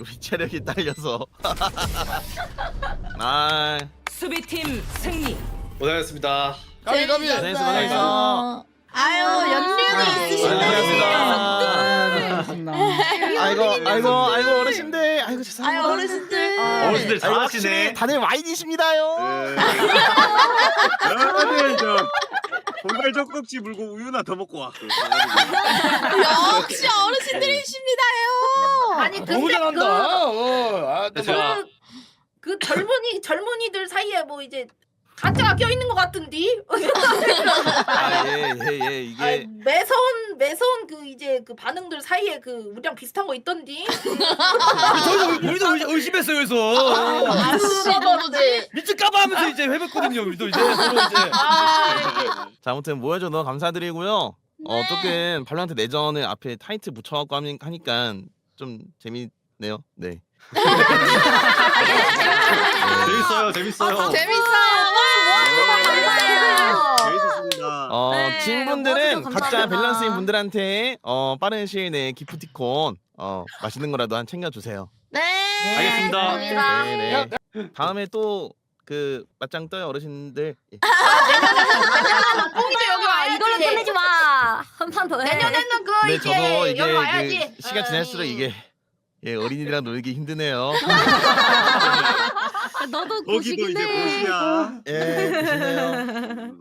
우리 체력이 딸려서. 아, 수비팀 승리. 고생하셨습니다. 가비 가비. 고생했어, 고생했어. 아유 연륜이 있으시네. 안녕하십니까. 아이고, 아이고, 아이고 어르신들, 아이고 아유 죄송합니다. 어르신들. 어르신들 아이고, 잘하시네. 다들 와인이십니다요. 여러분들 저 공갈 젖꼭지 물고 우유나 더 먹고 와. 역시 어르신들이십니다요. 아니 너무 근데 잘한다. 어, 아, 그, 그, 그 젊은이 젊은이들 사이에 뭐 이제 가짜가 껴 있는 것 같은디. 아, 예, 예, 예, 이게 매서운 매서운 그 이제 그 반응들 사이에 그 우리랑 비슷한 거 있던디. 저희도 우리도 의심- 의심했어요 그래서 아 씨발로지. 미칠까봐 하면서 이제 회백거든요 우리도 이제 서로 이제 아, 자, 아무튼 모여줘 너무 감사드리고요. 어, 조금 발로한테 내전을 앞에 타이틀 붙여갖고 하니- 하니까 좀 재밌네요. 네. 재밌어요, 재밌어요. 재밌어요. 재밌었습니다. 어, 네, 진 분들은 모아주셔서 각자 감사합니다. 밸런스인 분들한테 어, 빠른 시일 내에 기프티콘 어, 맛있는 거라도 한 챙겨 주세요. 네. 알겠습니다. 감사합니다. 네, 네. 다음에 또 그 맞짱 떠요 어르신들. 예. 뽕이도 여기 와야지. 이걸로 끝내지 마. 한 판 더 해. 내년에는 그 네, 이제 이게 와야지. 그 시간 네. 지날수록 이게 예 어린이랑 놀기 힘드네요. 너도 고시긴 해. 예, 힘드네요.